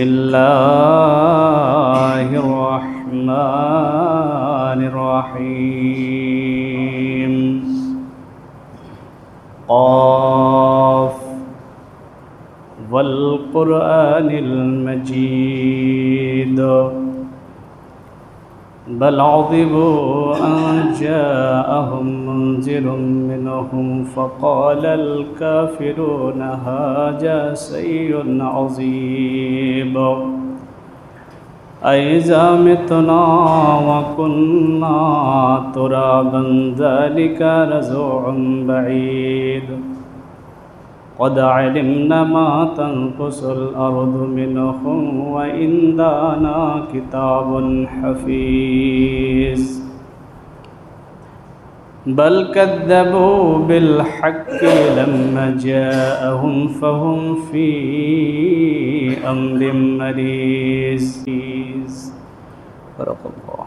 Bismillah. بل عظموا أن جاءهم منذر منهم فقال الكافرون هذا سيء عظيم. أئذا متنا وكنا ترابا ذلك رزوع بعيد. قد علمنا ما تنقص الأرض منهم وإندانا كتاب حفيظ. بل كذبوا بالحق لما جاءهم فهم في أمر مريض بارك الله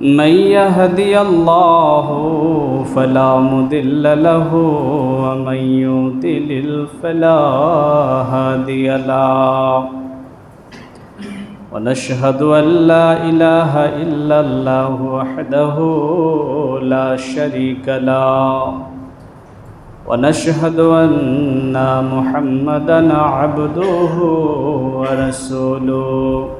من يهدي الله فلا مضل له، ومن يضلل فلا هادي له. ونشهد أن لا إله إلا الله وحده لا شريك له. ونشهد أن محمدا عبده ورسوله.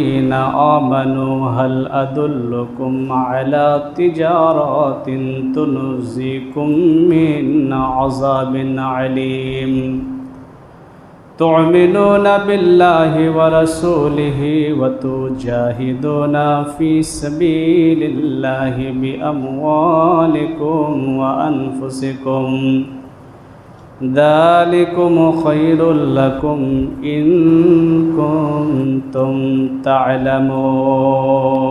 آمنوا هل أدلكم على تجارات تنزيكم من عذاب عليم تؤمنون بالله ورسوله وتجاهدون في سبيل الله بأموالكم وأنفسكم. ذلكم خير لكم إن كنتم تعلمون.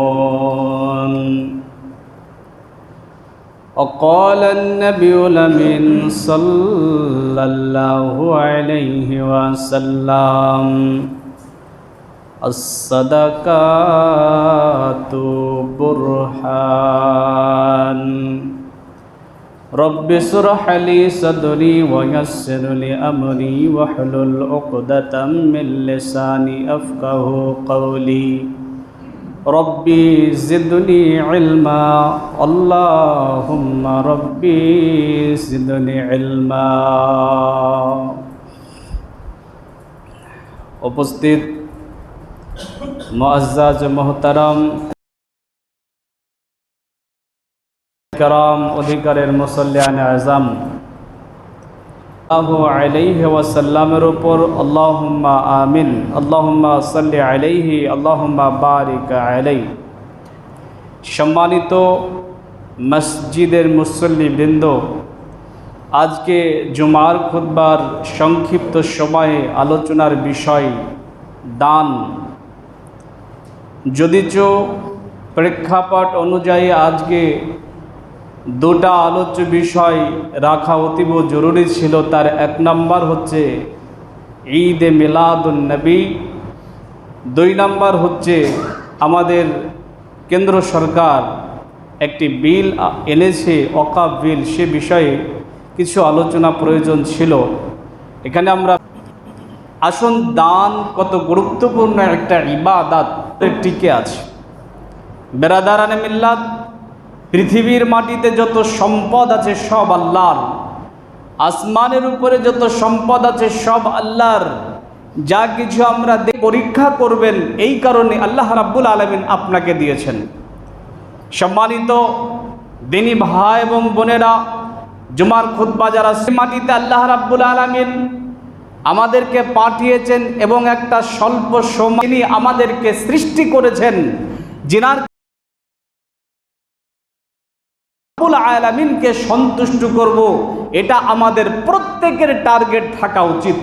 وقال النبي لمن صلى الله عليه وسلم الصدقات برهان. رب اشرح لي صدري ويسر لي امري واحلل عقدة من لساني افقه قولي ربي زدني علما اللهم ربي زدني علما উপস্থিত মুআজ্জাজ মোহতারাম কেরাম, অধিকারের মুসল্লিয়ান আজম। আবু আলাইহি ওয়াসাল্লামের উপর আল্লাহুম্মা আমিন, আল্লাহুম্মা সাল্লি আলাইহি, আল্লাহুম্মা বারিক আলাইহি সম্মানিত মসজিদের মুসল্লি বৃন্দ আজকে জুমার খুদ্বার সংক্ষিপ্ত সময়ে আলোচনার বিষয় দান। যদিচ প্রেক্ষাপট অনুযায়ী আজকে দুটা আলোচ্য বিষয় রাখা অতীব জরুরি ছিল। তার এক নম্বর হচ্ছে ঈদ এ নবী। দুই নম্বর হচ্ছে আমাদের কেন্দ্র সরকার একটি বিল এনেছে, অকাপ বিল। সে বিষয়ে কিছু আলোচনা প্রয়োজন ছিল। এখানে আমরা আসন, দান কত গুরুত্বপূর্ণ একটা ইবাদাত টিকে আছে। বেরাদারানে মিল্লাত পৃথিবীর মাটিতে যত সম্পদ আছে সব আল্লাহর। আসমানের উপরে যত সম্পদ আছে সব আল্লাহর। যা কিছু আমরা পরীক্ষা করবেন, এই কারণে আল্লাহ রাব্বুল আলমিন আপনাকে দিয়েছেন। সম্মানিত দিনী ভাই এবং বোনেরা, জুমার খুদ্া যারা সে মাটিতে আল্লাহ রাব্বুল আলমিন আমাদেরকে পাঠিয়েছেন এবং একটা স্বল্প সময় তিনি আমাদেরকে সৃষ্টি করেছেন যিনার রব্বুল আলামিনকে সন্তুষ্ট করব, এটা আমাদের প্রত্যেকের টার্গেট থাকা উচিত।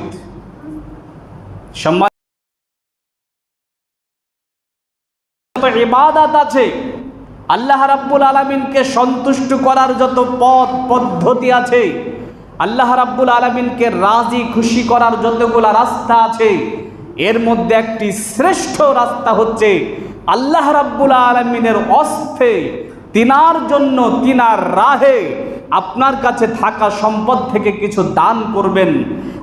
সম্মান ইবাদাত আছে, আল্লাহ রাব্বুল আলামিনকে সন্তুষ্ট করার যত পথ পদ্ধতি আছে, আল্লাহ রাব্বুল আলামিনকে রাজি খুশি করার যতগুলা রাস্তা আছে, এর মধ্যে একটি শ্রেষ্ঠ রাস্তা হচ্ছে আল্লাহ রাব্বুল আলামিনের অস্তে তিনার জন্য তিনার রাহে আপনার কাছে থাকা সম্পদ থেকে কিছু দান করবেন।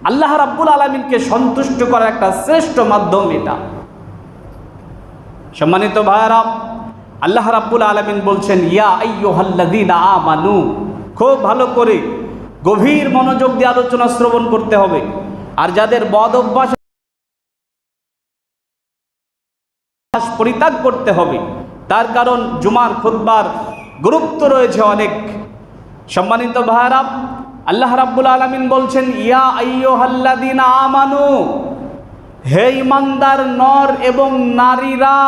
আল্লাহ রাব্বুল আলামিনকে সন্তুষ্ট করার একটা শ্রেষ্ঠ মাধ্যম এটা। সম্মানিত ভাইয়ারা, আল্লাহ রাব্বুল আলামিন বলছেন, ইয়া আমানু। খুব ভালো করে গভীর মনোযোগ দিয়ে আলোচনা শ্রবণ করতে হবে। আর যাদের বদ অভ্যাস পরিত্যাগ করতে হবে তার কারণ জুমার খুতবার গুরুত্ব রয়েছে অনেক। সম্মানিত ভাইয়ারা, আল্লাহ রাব্বুল আলামিন বলছেন, ইয়া আইয়ুহাল্লাযীনা আমানু, হে ইমানদার নর এবং নারীরা,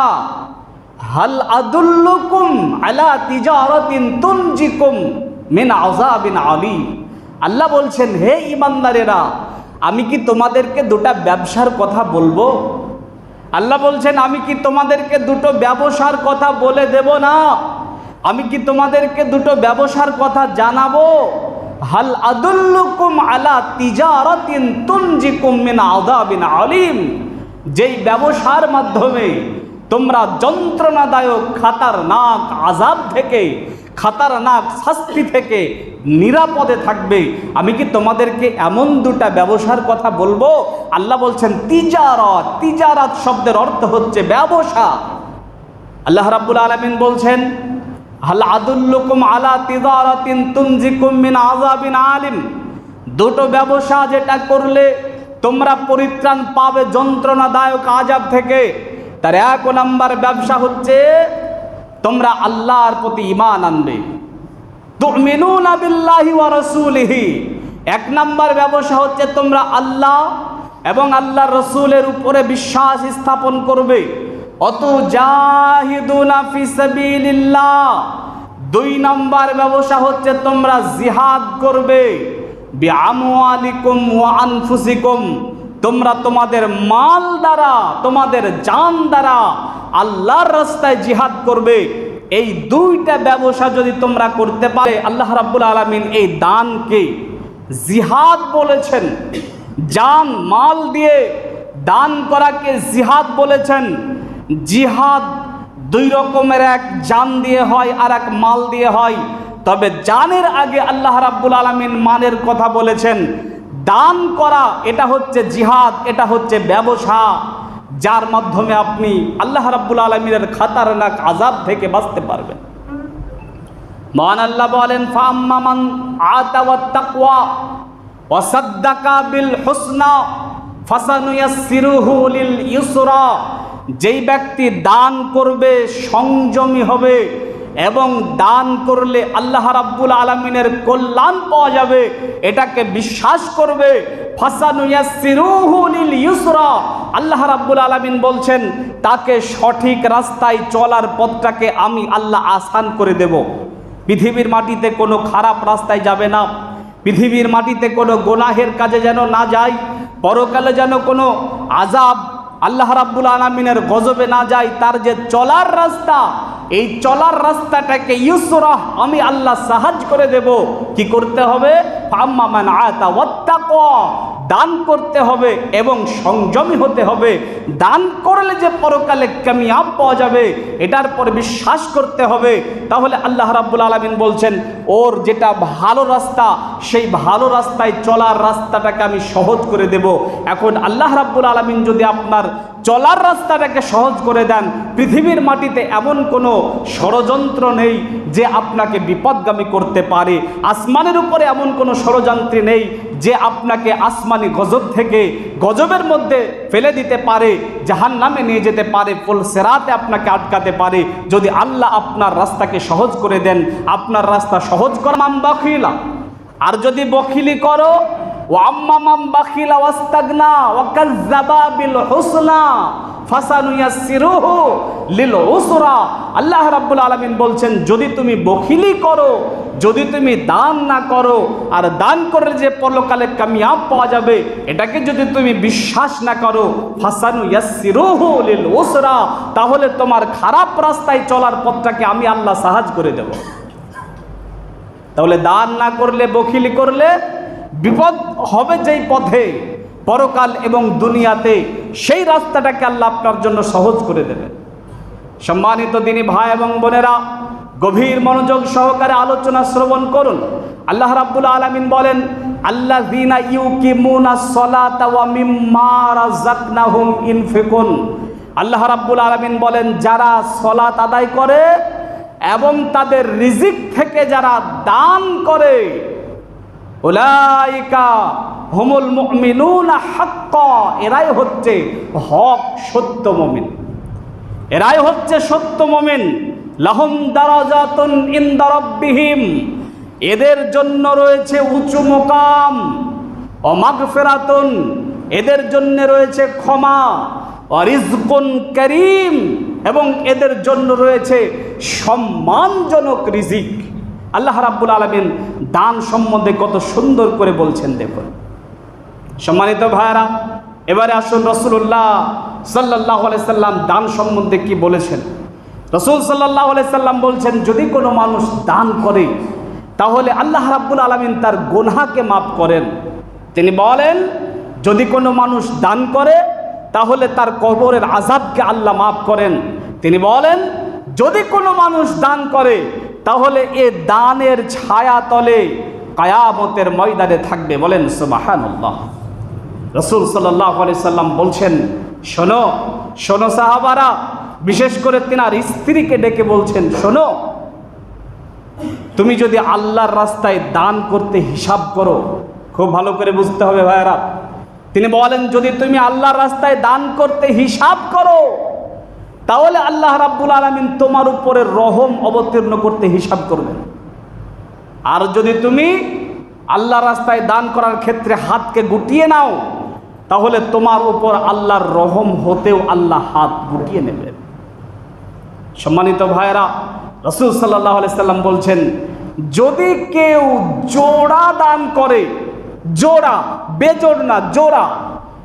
হাল আদুল্লুকুম আলা তিজারাতিন তুনজিকুম মিন আযাবিন আলী আল্লাহ বলছেন, হে ইমানদারেরা আমি কি তোমাদেরকে দুটা ব্যবসার কথা বলব? আল্লাহ বলছেন, আমি কি তোমাদেরকে দুটো ব্যবসার কথা বলে দেব না? আমি কি তোমাদেরকে দুটো ব্যবসার কথা জানাব? হাল আদুল্লুকুম আলা তিজারাতিন তুনজিকুম মিন আযাবিন আলিম। যেই ব্যবসার মাধ্যমে তোমরা যন্ত্রণাদায়ক খাতারনাক আজাব থেকে খাতারনাক শাস্তি থেকে নিরাপদে থাকবে। আমি কি তোমাদেরকে এমন দুটা ব্যবসার কথা বলব? আল্লাহ বলছেন, তিজারত তিজারত শব্দের অর্থ হচ্ছে ব্যবসা। আল্লাহ রাব্বুল আলামিন বলছেন, হাল আদুল্লুকুম আলা তিজারাতিন তুনজিকুম মিন আযাবিন আলিম। দুটো ব্যবসা যেটা করলে তোমরা পরিত্রাণ পাবে যন্ত্রণাদায়ক আজাব থেকে। তার এক নাম্বার ব্যবসা হচ্ছে তোমরা আল্লাহর প্রতি ইমান আনবে। রাসূলিহি। এক নাম্বার ব্যবসা হচ্ছে তোমরা আল্লাহ এবং আল্লাহ রসুলের উপরে বিশ্বাস স্থাপন করবে। অত সাবিলিল্লাহ। দুই নাম্বার ব্যবসা হচ্ছে তোমরা জিহাদ করবে। আনফুসিকুম। তোমরা তোমাদের মাল দ্বারা, তোমাদের জান দ্বারা আল্লাহর রাস্তায় জিহাদ করবে। এই দুইটা ব্যবসা যদি তোমরা করতে পারে, আল্লাহ রাব্বুল আলামিন এই দানকে জিহাদ বলেছেন। জান, মাল দিয়ে দান করাকে জিহাদ বলেছেন। জিহাদ দুই রকমের, এক জান দিয়ে হয় আর এক মাল দিয়ে হয়। তবে জানের আগে আল্লাহ রাব্বুল আলামিন মানের কথা বলেছেন। দান করা, এটা হচ্ছে জিহাদ, এটা হচ্ছে ব্যবসা। যার মাধ্যমে আপনি আল্লাহ রাব্বুল আলমিনের খাতারনাক আজাব থেকে বাঁচতে পারবেন। মহান আল্লাহ বলেন ফাম্মামান আতাওয়াত্তাকওয়া ওয়াসাদ্দাকা বিল হুসনা ফাসানুয়াসসিরুহু লিল ইউসরা। যেই ব্যক্তি দান করবে, সংযমী হবে এবং দান করলে আল্লাহ রাব্বুল আলমিনের কল্যাণ পাওয়া যাবে, এটাকে বিশ্বাস করবে। আল্লাহ রাব্বুল আলামিন বলছেন, তাকে সঠিক রাস্তায় চলার পথটাকে আমি আল্লাহ আসান করে দেব। পৃথিবীর মাটিতে কোনো খারাপ রাস্তায় যাবে না। পৃথিবীর মাটিতে কোনো গোনাহের কাজে যেন না যায়। পরকালে যেন কোনো আজাব আল্লাহ রাব্বুল আলমিনের গজবে না যায়। তার যে চলার রাস্তা এই চলার রাস্তাটাকে ইউসরাহ আমি আল্লাহ সাহায্য করে দেব। কি করতে হবে? দান করতে হবে এবং সংযমী হতে হবে। দান করলে যে পরকালে কামিয়াব পাওয়া যাবে, এটার পর বিশ্বাস করতে হবে। তাহলে আল্লাহ রাব্বুল আলমিন বলছেন, ওর যেটা ভালো রাস্তা, সেই ভালো রাস্তায় চলার রাস্তাটাকে আমি সহজ করে দেব। এখন আল্লাহ রাব্বুল আলমিন যদি আপনার চলার রাস্তাটাকে সহজ করে দেন। পৃথিবীর মাটিতে এমন কোনো ষড়যন্ত্র নেই যে আপনাকে বিপদগামী করতে পারে। আসমানের উপরে এমন কোনো ষড়যন্ত্রী নেই যে আপনাকে আসমানি গজব থেকে গজবের মধ্যে ফেলে দিতে পারে জাহান নামে নিয়ে যেতে পারে, ফুল সেরাতে আপনাকে আটকাতে পারে। যদি আল্লাহ আপনার রাস্তাকে সহজ করে দেন, আপনার রাস্তা সহজ করমাম বাখিলা। আর যদি বখিলি করো ও আম্মামাম বাখিলা ওয়াস্তাগনা ওয়াকাজ্জাবা বিল হুসনা ফাসানুয়াসসিরুহু লিল উসরা আল্লাহ রাব্বুল আলামিন বলছেন, যদি তুমি বখিলি করো, যদি তুমি দান না করো, আর দান করে যে পরকালে কামিয়াব পাওয়া যাবে, এটাকে যদি তুমি বিশ্বাস না করো ফাসানু ইয়াসসিরুহু লিল উসরা তাহলে তোমার খারাপ রাস্তায় চলার পথটাকে আমি আল্লাহ সাহায্য করে দেব। তাহলে দান না করলে, বখিলি করলে বিপদ হবে যেই পথে, পরকাল এবং দুনিয়াতে সেই রাস্তাটাকে আল্লাহ আপনার জন্য সহজ করে দেবে সম্মানিত দিনী ভাই এবং বোনেরা, গভীর মনোযোগ সহকারে আলোচনা শ্রবণ করুন। আল্লাহ রাব্বুল আলামিন বলেন আল্লাহ দিনা মিম্মা রাযাকনাহুম ইনফিকুন। আল্লাহ রাব্বুল আলামিন বলেন, যারা সলাত আদায় করে এবং তাদের রিজিক থেকে যারা দান করে ওলাইকা হুমুল মুমিনুনা হাক্কা, এরাই হচ্ছে হক সত্য মুমিন। এরাই হচ্ছে সত্য মুমিন। লাহুম দারাজাতুন ইনদা রাব্বিহিম। এদের জন্য রয়েছে উঁচু মোকাম ও মাগফিরাতুন। এদের জন্য রয়েছে ক্ষমা ও রিজকুন করিম এবং এদের জন্য রয়েছে সম্মানজনক রিজিক। আল্লাহ রাব্বুল আলমিন দান সম্বন্ধে কত সুন্দর করে বলছেন, দেখুন। সম্মানিত ভাইয়ারা, এবারে আসুন রসুল্লাহ সাল্লাহ সাল্লাম দান সম্বন্ধে কি বলেছেন? রসুল সাল্লাহ সাল্লাম বলছেন, যদি কোনো মানুষ দান করে, তাহলে আল্লাহ রাব্বুল আলমিন তার গোনহাকে মাফ করেন। তিনি বলেন, যদি কোনো মানুষ দান করে, তাহলে তার কবরের আজাবকে আল্লাহ মাফ করেন। তিনি বলেন, যদি কোনো মানুষ দান করে তাহলে এ দানের ছায়া তলে কায়ামতের ময়দানে থাকবে বলেন সুবাহান্লাহ রসুল সাল্লাহ সাল্লাম বলছেন, শোনো শোনো সাহাবারা, বিশেষ করে তিনার স্ত্রীকে ডেকে বলছেন, শোনো, তুমি যদি আল্লাহর রাস্তায় দান করতে হিসাব করো, খুব ভালো করে বুঝতে হবে ভাইয়েরা। তিনি বলেন, যদি তুমি আল্লাহর রাস্তায় দান করতে হিসাব করো তাহলে আল্লাহ রাব্বুল আলমিন তোমার উপরে রহম অবতীর্ণ করতে হিসাব করবেন আর যদি তুমি আল্লাহ রাস্তায় দান করার ক্ষেত্রে হাতকে গুটিয়ে নাও, তাহলে তোমার উপর আল্লাহর রহম হতেও আল্লাহ হাত গুটিয়ে নেবেন সম্মানিত ভাইয়েরা, রসুল সাল্লাহ সাল্লাম বলছেন, যদি কেউ জোড়া দান করে, জোড়া, বেজোড় না, জোড়া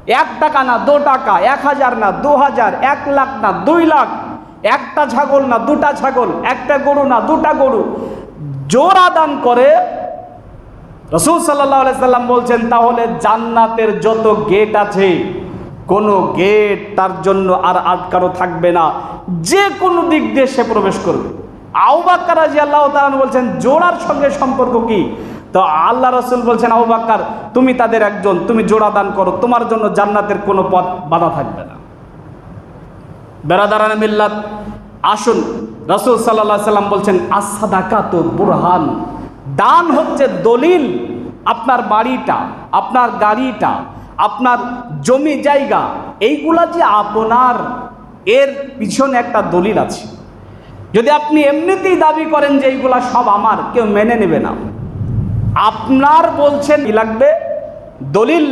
এক টাকা না, দু টাকা, এক হাজার না, দু হাজার, এক লাখ না, দুই লাখ। একটা ছাগল না, দুটা ছাগল, একটা গরু না, দুটা গরু। জোড়া দান করে রসুল সাল্লাহ সাল্লাম বলছেন, তাহলে জান্নাতের যত গেট আছে, কোনো গেট তার জন্য আর আটকানো থাকবে না। যে কোনো দিক দিয়ে সে প্রবেশ করবে। আউবাক্কার রাজি আল্লাহ তালন বলছেন, জোড়ার সঙ্গে সম্পর্ক কি? তো আল্লাহ রসুল বলছেন আউবাক্কার তুমি তাদের একজন, তুমি জোড়া দান করো, তোমার জন্য জান্নাতের কোনো পথ বাধা থাকবে না। বেড়াদারান মিল্লাত, আসুন, রসুল সাল্লাহ সাল্লাম বলছেন আসাদাকা তো বুরহান, দান হচ্ছে দলিল, আপনার বাড়িটা, আপনার গাড়িটা, আপনার জমি জায়গা, এইগুলা যে আপনার, এর পিছনে একটা দলিল আছে। যদি আপনি এমনিতেই দাবি করেন যে এইগুলা সব আমার, কেউ মেনে নেবে না। আপনার বলছেন কি লাগবে? দলিল